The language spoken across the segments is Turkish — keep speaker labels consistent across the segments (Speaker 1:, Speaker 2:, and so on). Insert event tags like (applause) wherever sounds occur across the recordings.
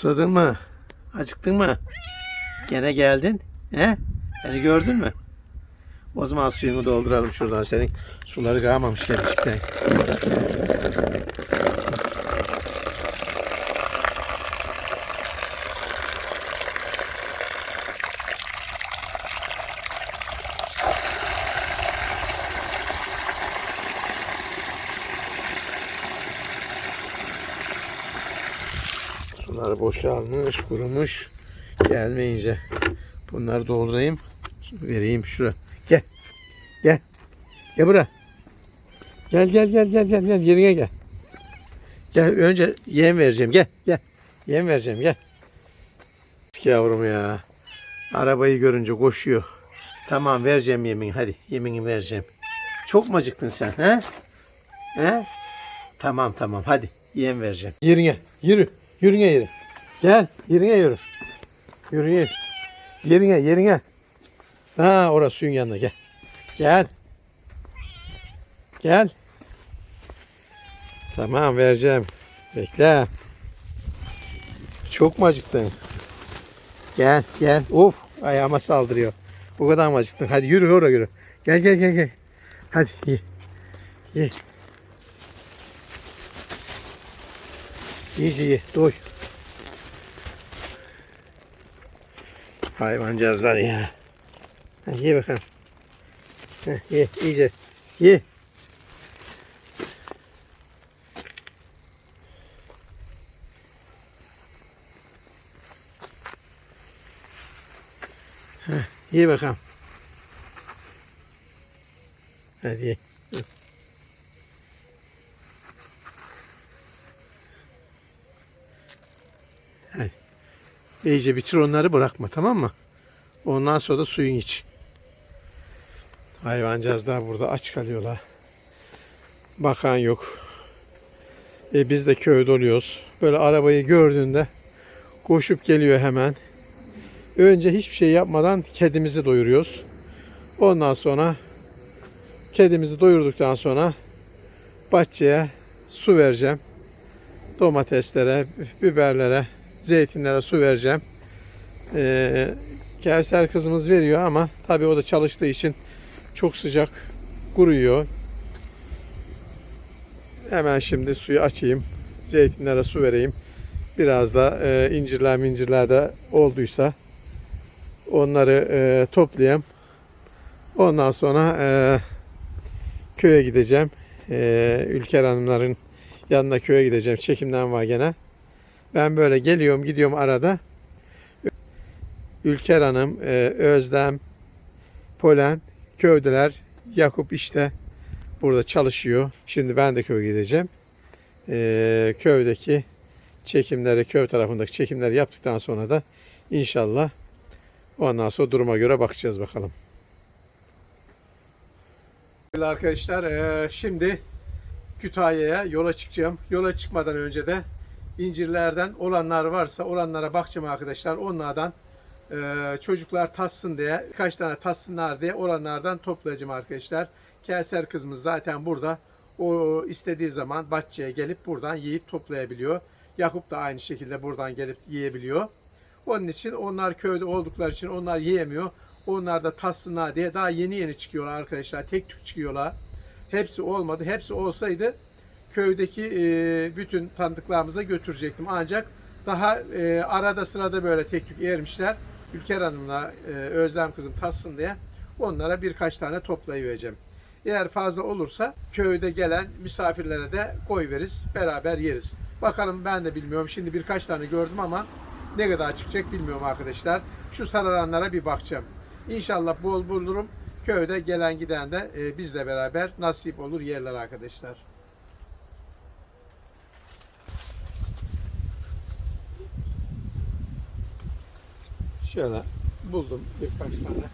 Speaker 1: Susadın mı? Acıktın mı? Gene geldin. He? Beni gördün mü? O zaman suyunu dolduralım şuradan senin. Suları kalmamış gerçekten. Boşalmış, kurumuş. Gelmeyince bunları doldurayım. Vereyim şuraya. Gel. Gel. Gel buraya. Gel gel gel gel gel gel yerine gel. Gel önce yem vereceğim. Gel gel. Yem vereceğim gel. Yavrum ya. Arabayı görünce koşuyor. Tamam vereceğim yemin hadi. Yemini vereceğim. Çok mu acıktın sen he? He? Tamam tamam hadi yem vereceğim. Yerine yürü. Yürüne yürü. Gel yerine yürü. Yürü yürü. Yerine yerine. Ha orası suyun yanına gel. Gel. Gel. Tamam vereceğim. Bekle. Çok mu acıktın? Gel gel. Of ayağıma saldırıyor. Bu kadar mı acıktın? Hadi yürü oraya yürü. Gel gel gel gel. Hadi ye. Ye. İyice ye. Doy. Hayvancağızlar ya. Ha, ye bakalım. Ha, ye iyice. Ye. Ha, ye bakalım. Hadi ye. Hadi. İyice bitir onları bırakma tamam mı? Ondan sonra da suyun iç. Hayvancağızlar burada aç kalıyorlar. Bakan yok. E biz de köyde oluyoruz. Böyle arabayı gördüğünde koşup geliyor hemen. Önce hiçbir şey yapmadan kedimizi doyuruyoruz. Ondan sonra kedimizi doyurduktan sonra bahçeye su vereceğim. Domateslere, biberlere, zeytinlere su vereceğim. Ee, Kevser kızımız veriyor ama tabii o da çalıştığı için çok sıcak kuruyor. Hemen şimdi suyu açayım. Zeytinlere su vereyim. Biraz da e, incirler mincirler de olduysa onları e, toplayayım. Ondan sonra e, köye gideceğim. E, Ülker Hanımların yanına köye gideceğim. Çekimden var gene. Ben böyle geliyorum gidiyorum arada. Ülker Hanım, e, Özlem, Polen, köydeler. Yakup işte burada çalışıyor. Şimdi ben de köye gideceğim. E, köydeki çekimleri, köy tarafındaki çekimleri yaptıktan sonra da inşallah ondan sonra duruma göre bakacağız bakalım. Arkadaşlar e, şimdi Kütahya'ya yola çıkacağım. Yola çıkmadan önce de incirlerden olanlar varsa olanlara bakacağım arkadaşlar. Onlardan e, çocuklar tatsın diye kaç tane tatsınlar diye olanlardan toplayacağım arkadaşlar. Kevser kızımız zaten burada. O istediği zaman bahçeye gelip buradan yiyip toplayabiliyor. Yakup da aynı şekilde buradan gelip yiyebiliyor. Onun için onlar köyde oldukları için onlar yiyemiyor. Onlar da tatsınlar diye daha yeni yeni çıkıyorlar arkadaşlar. Tek tük çıkıyorlar. Hepsi olmadı. Hepsi olsaydı köydeki e, bütün tanıdıklarımıza götürecektim. Ancak daha e, arada sırada böyle tek tük yermişler. Ülker Hanım'la e, Özlem kızım tatsın diye onlara birkaç tane toplayıvereceğim. Eğer fazla olursa köyde gelen misafirlere de koy veririz. Beraber yeriz. Bakalım ben de bilmiyorum. Şimdi birkaç tane gördüm ama ne kadar çıkacak bilmiyorum arkadaşlar. Şu sararanlara bir bakacağım. İnşallah bol bulurum. Köyde gelen giden de e, bizle beraber nasip olur yerler arkadaşlar. şöyle buldum birkaç tane.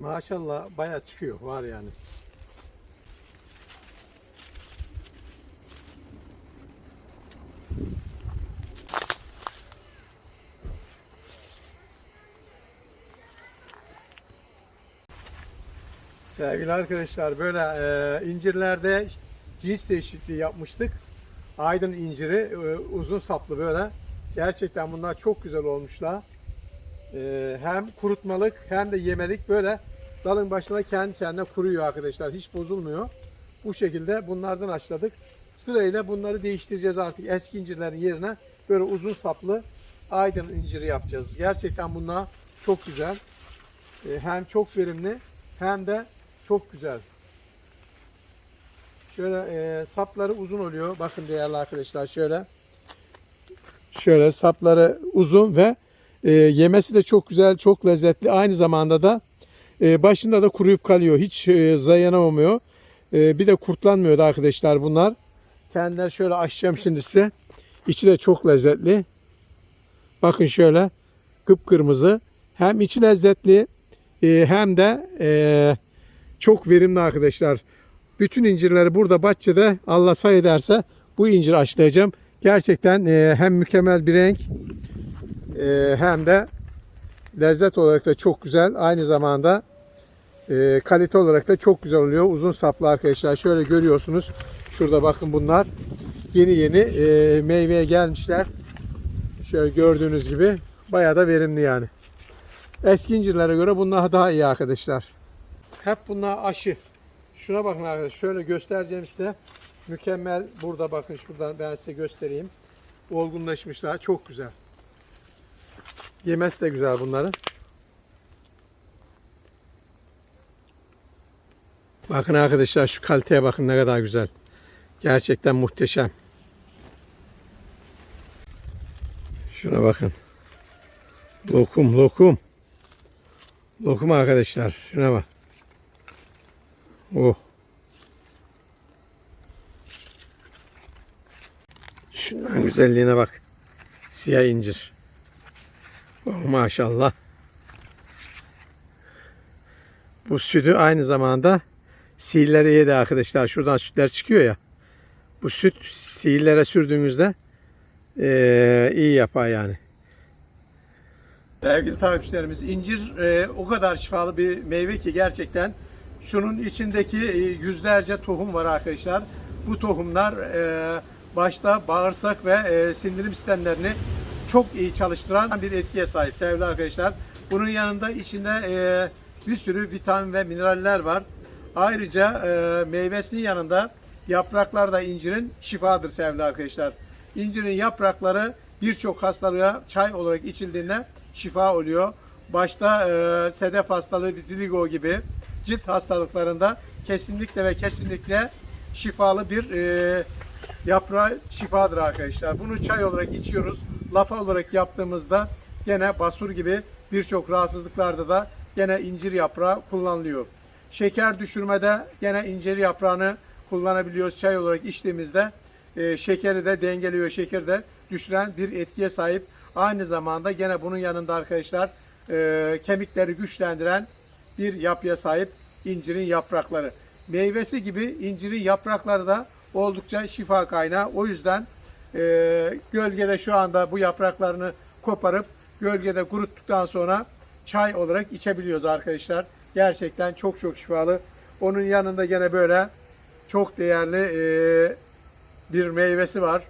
Speaker 1: Maşallah bayağı çıkıyor. Var yani. Sevgili arkadaşlar böyle e, incirlerde cins değişikliği yapmıştık. Aydın inciri e, uzun saplı böyle. Gerçekten bunlar çok güzel olmuşlar. E, hem kurutmalık hem de yemelik böyle dalın başına kendi kendine kuruyor arkadaşlar. Hiç bozulmuyor. Bu şekilde bunlardan açladık. Sırayla bunları değiştireceğiz artık. Eski incirlerin yerine böyle uzun saplı aydın inciri yapacağız. Gerçekten bunlar çok güzel. E, hem çok verimli hem de çok güzel. Şöyle e, sapları uzun oluyor. Bakın değerli arkadaşlar şöyle. Şöyle sapları uzun ve e, yemesi de çok güzel, çok lezzetli. Aynı zamanda da e, başında da kuruyup kalıyor. Hiç e, zayanamıyor. E, bir de kurtlanmıyor da arkadaşlar bunlar. Kendileri şöyle açacağım şimdi size. İçi de çok lezzetli. Bakın şöyle kıpkırmızı. Hem içi lezzetli e, hem de e, çok verimli arkadaşlar. Bütün incirleri burada bahçede Allah say ederse bu incir açlayacağım. Gerçekten e, hem mükemmel bir renk hem de lezzet olarak da çok güzel. Aynı zamanda e, kalite olarak da çok güzel oluyor. Uzun saplı arkadaşlar. Şöyle görüyorsunuz. Şurada bakın bunlar yeni yeni e, meyveye gelmişler. Şöyle gördüğünüz gibi bayağı da verimli yani. Eski incirlere göre bunlar daha iyi arkadaşlar. Hep bunlar aşı. Şuna bakın arkadaşlar. Şöyle göstereceğim size. Mükemmel. Burada bakın şuradan ben size göstereyim. Olgunlaşmışlar. Çok güzel. Yemesi de güzel bunların. Bakın arkadaşlar şu kaliteye bakın ne kadar güzel. Gerçekten muhteşem. Şuna bakın. Lokum lokum. Lokum arkadaşlar. Şuna bak. Oh. Şunların güzelliğine bak. Siyah incir. Oh, maşallah. Bu sütü aynı zamanda sihirlere yedi arkadaşlar. Şuradan sütler çıkıyor ya. Bu süt sihirlere sürdüğümüzde eee, iyi yapar yani. Sevgili takipçilerimiz incir e, o kadar şifalı bir meyve ki gerçekten şunun içindeki e, yüzlerce tohum var arkadaşlar. Bu tohumlar e, başta bağırsak ve e, sindirim sistemlerini çok iyi çalıştıran bir etkiye sahip sevgili arkadaşlar. Bunun yanında içinde e, bir sürü vitamin ve mineraller var. Ayrıca e, meyvesinin yanında yapraklar da incirin şifadır sevgili arkadaşlar. İncirin yaprakları birçok hastalığa çay olarak içildiğinde şifa oluyor. Başta e, sedef hastalığı, vitiligo gibi cilt hastalıklarında kesinlikle ve kesinlikle şifalı bir e, yaprağı şifadır arkadaşlar. Bunu çay olarak içiyoruz. Lapa olarak yaptığımızda gene basur gibi birçok rahatsızlıklarda da gene incir yaprağı kullanılıyor. Şeker düşürmede gene incir yaprağını kullanabiliyoruz. Çay olarak içtiğimizde e, şekeri de dengeliyor, şekeri de düşüren bir etkiye sahip. Aynı zamanda gene bunun yanında arkadaşlar e, kemikleri güçlendiren bir yapıya sahip incirin yaprakları. Meyvesi gibi incirin yaprakları da oldukça şifa kaynağı. O yüzden e, gölgede şu anda bu yapraklarını koparıp gölgede kuruttuktan sonra çay olarak içebiliyoruz arkadaşlar. Gerçekten çok çok şifalı. Onun yanında gene böyle çok değerli e, bir meyvesi var.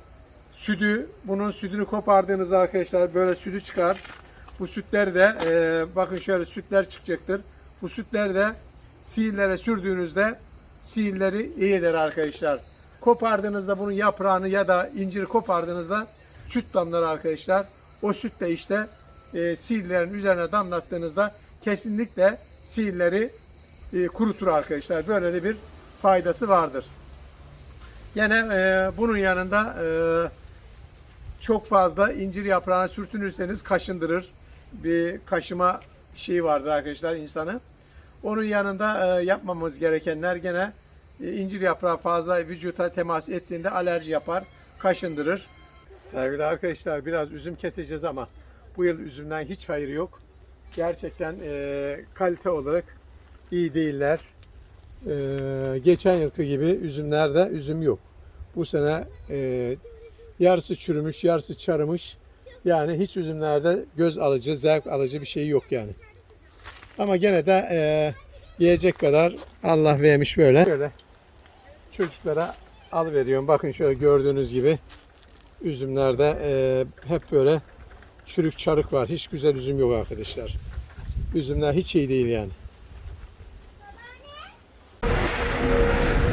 Speaker 1: Sütü, bunun sütünü kopardığınızda arkadaşlar böyle sütü çıkar. Bu sütler de e, bakın şöyle sütler çıkacaktır. Bu sütler de sihirlere sürdüğünüzde sihirleri iyi eder arkadaşlar. Kopardığınızda bunun yaprağını ya da inciri kopardığınızda süt damlar arkadaşlar. O süt de işte e, sihirlerin üzerine damlattığınızda kesinlikle sihirleri e, kurutur arkadaşlar. Böyle de bir faydası vardır. Yine e, bunun yanında e, çok fazla incir yaprağına sürtünürseniz kaşındırır. Bir kaşıma şeyi vardır arkadaşlar insanı. Onun yanında e, yapmamız gerekenler gene e, incir yaprağı fazla vücuta temas ettiğinde alerji yapar, kaşındırır. Sevgili arkadaşlar biraz üzüm keseceğiz ama bu yıl üzümden hiç hayır yok. Gerçekten e, kalite olarak iyi değiller. Ee, geçen yılki gibi üzümlerde üzüm yok. Bu sene e, yarısı çürümüş, yarısı çarımış. Yani hiç üzümlerde göz alıcı, zevk alıcı bir şey yok yani. Ama gene de e, yiyecek kadar Allah vermiş böyle. Şöyle çocuklara alıveriyorum. Bakın şöyle gördüğünüz gibi üzümlerde e, hep böyle çürük çarık var. Hiç güzel üzüm yok arkadaşlar. Üzümler hiç iyi değil yani.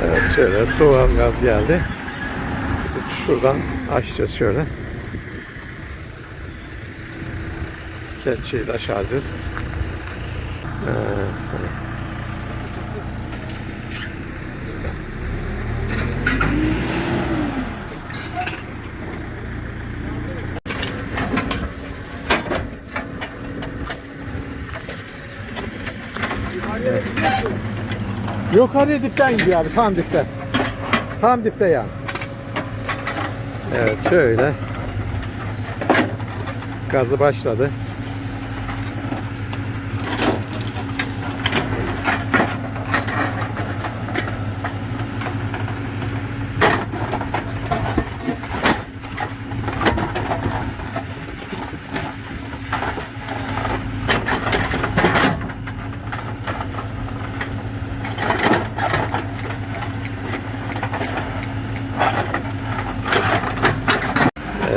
Speaker 1: Evet şöyle doğal gaz geldi. Şuradan açacağız şöyle. Kepçeyi de açacağız. Ee, Yukarı dipten gidiyor abi tam dipte. Tam dipte yani. Evet şöyle. Gazı başladı.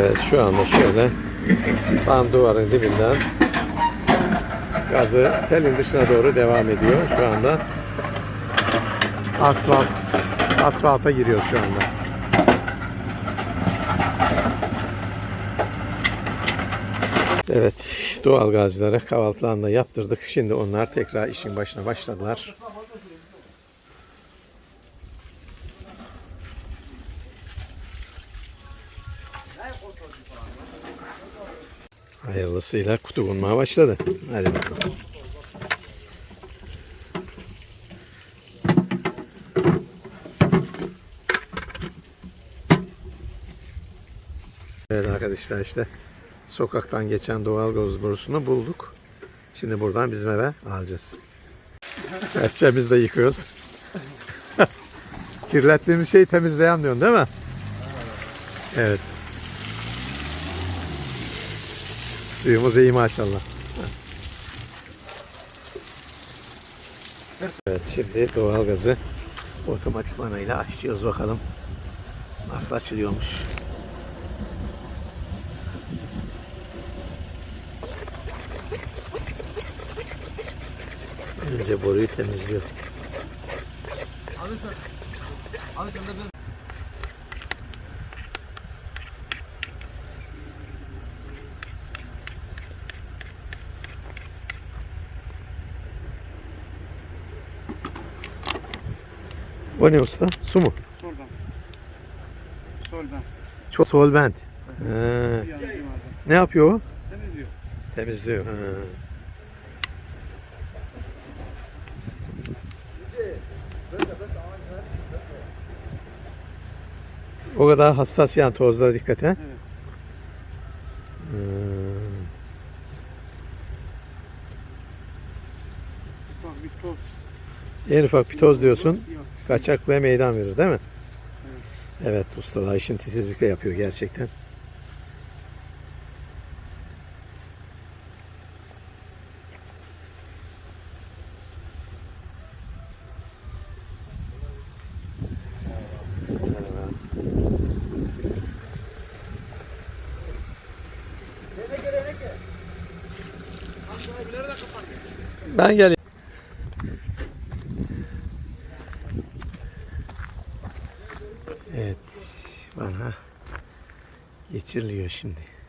Speaker 1: Evet şu anda şöyle tam duvarın dibinden gazı telin dışına doğru devam ediyor şu anda. Asfalt asfalta giriyor şu anda. Evet doğal gazlara kahvaltılarını yaptırdık. Şimdi onlar tekrar işin başına başladılar. Hayırlısıyla kutu bulmaya başladı. Hadi bakalım. Evet arkadaşlar işte sokaktan geçen doğal gaz borusunu bulduk. Şimdi buradan bizim eve alacağız. Hepçe de yıkıyoruz. (laughs) Kirlettiğimiz şeyi temizleyemiyorsun değil mi? Evet. Suyumuz iyi maşallah. Evet şimdi doğalgazı otomatik manayla açıyoruz bakalım. Nasıl açılıyormuş. Önce boruyu temizliyor. O ne usta? Su mu?
Speaker 2: Soldan. Soldan.
Speaker 1: Çok solvent.
Speaker 2: Malzeme.
Speaker 1: Ne yapıyor o?
Speaker 2: Temizliyor.
Speaker 1: Temizliyor. Ha. O kadar hassas yani tozlara dikkat et.
Speaker 2: Ufak bir toz.
Speaker 1: En ufak bir toz diyorsun.
Speaker 2: Yok.
Speaker 1: Kaçaklığa meydan verir değil mi? Evet ustalar işin titizlikle yapıyor gerçekten. Ben geleyim. Evet, bana geçiriliyor şimdi.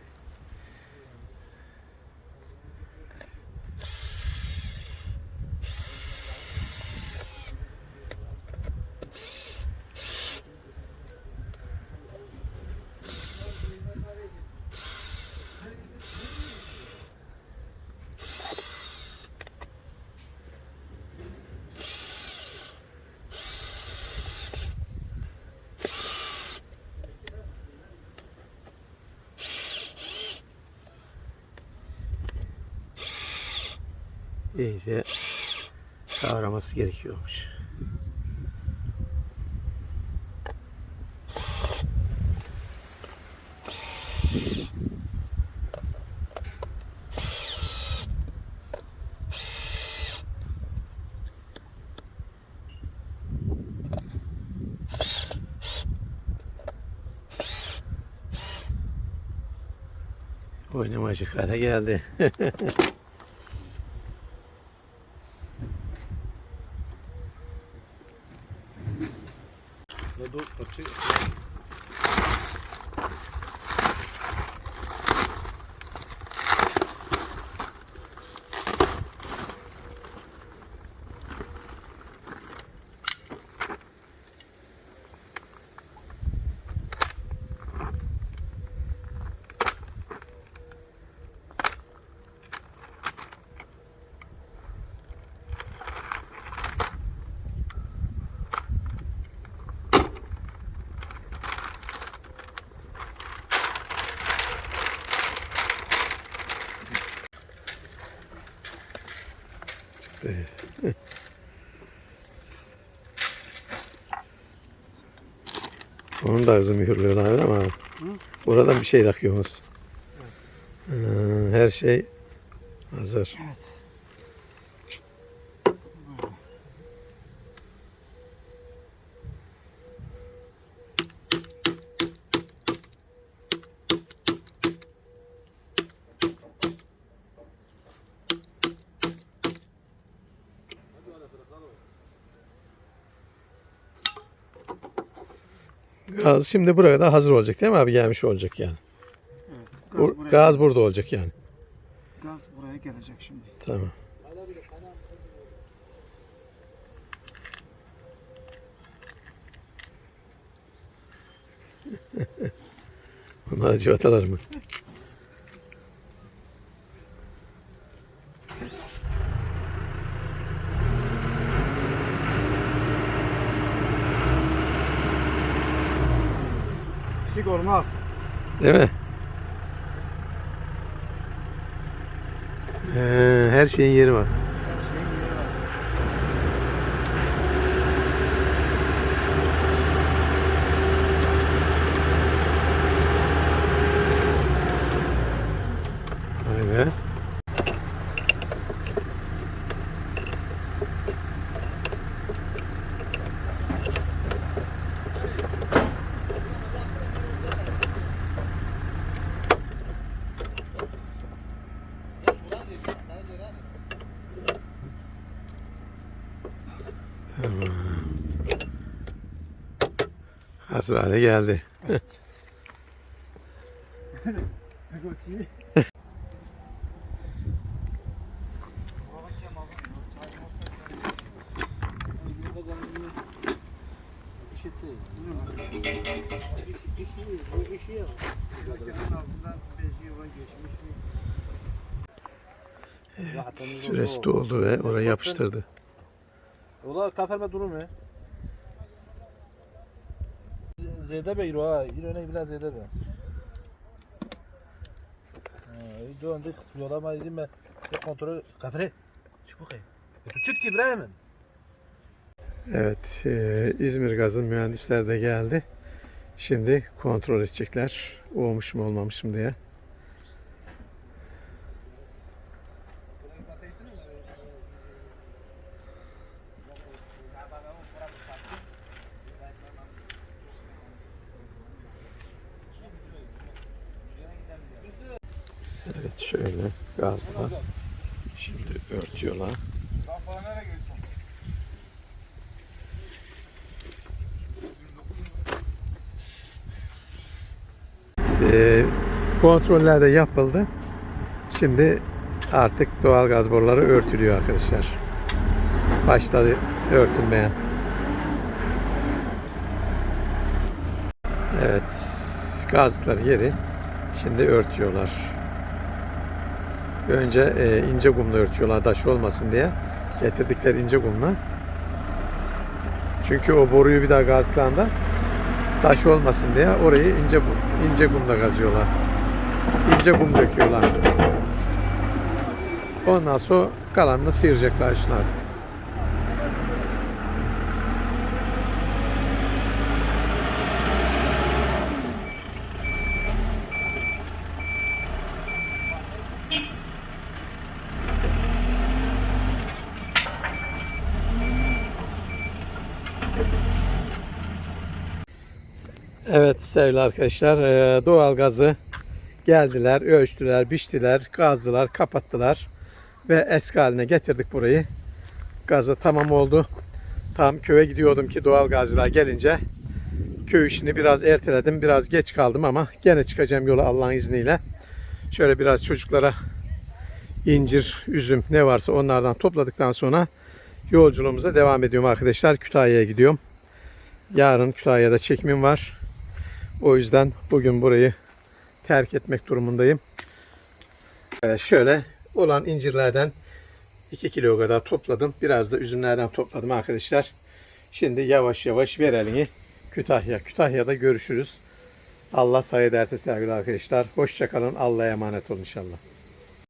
Speaker 1: İyice kavraması gerekiyormuş. Oynamacık hale geldi. (laughs) Onun da hızı mühürlüyorlar ama buradan bir şey takıyoruz. Ha, Her şey hazır. Gaz şimdi buraya da hazır olacak değil mi abi? Gelmiş olacak yani.
Speaker 2: Gaz,
Speaker 1: Bu-
Speaker 2: buraya,
Speaker 1: gaz burada olacak yani.
Speaker 2: gaz buraya gelecek şimdi.
Speaker 1: Tamam. (laughs) Bunlar civatalar mı?
Speaker 2: Eksik olmaz.
Speaker 1: Değil mi? Ee, her şeyin yeri var. Vay be. Hazır hale geldi. Süresi doldu ve oraya yapıştırdı.
Speaker 3: Ola kaferme durum ya. Zede be iro ha. İro ne biraz zede be. Döndü kısmıyor ama dedim ben. Kontrol. Kafere. Çık bakayım. Çıt ki İbrahim'in.
Speaker 1: Evet, e, İzmir Gaz'ın mühendisler de geldi. Şimdi kontrol edecekler. Olmuş mu olmamış mı diye. Evet şöyle gazla şimdi örtüyorlar. Ee, kontroller de yapıldı. Şimdi artık doğal gaz boruları örtülüyor arkadaşlar. Başladı örtülmeye. Evet. Gazlar yeri şimdi örtüyorlar. Önce e, ince kumla örtüyorlar taş olmasın diye. Getirdikleri ince kumla. Çünkü o boruyu bir daha gazlandığında taş olmasın diye orayı ince ince kumla kazıyorlar. İnce kum döküyorlar. Ondan sonra kalanını sıyıracaklar üstüne artık. Sevgili arkadaşlar eee, doğal gazı geldiler, ölçtüler, biçtiler, gazdılar, kapattılar ve eski haline getirdik burayı. Gazı tamam oldu. Tam köye gidiyordum ki doğal gazlar gelince köy işini biraz erteledim. Biraz geç kaldım ama gene çıkacağım yola Allah'ın izniyle. Şöyle biraz çocuklara incir, üzüm ne varsa onlardan topladıktan sonra yolculuğumuza devam ediyorum arkadaşlar. Kütahya'ya gidiyorum. Yarın Kütahya'da çekimim var. O yüzden bugün burayı terk etmek durumundayım. Evet, şöyle olan incirlerden 2 kilo kadar topladım. Biraz da üzümlerden topladım arkadaşlar. Şimdi yavaş yavaş ver elini Kütahya. Kütahya'da görüşürüz. Allah sayı derse sevgili arkadaşlar. Hoşçakalın. Allah'a emanet olun inşallah.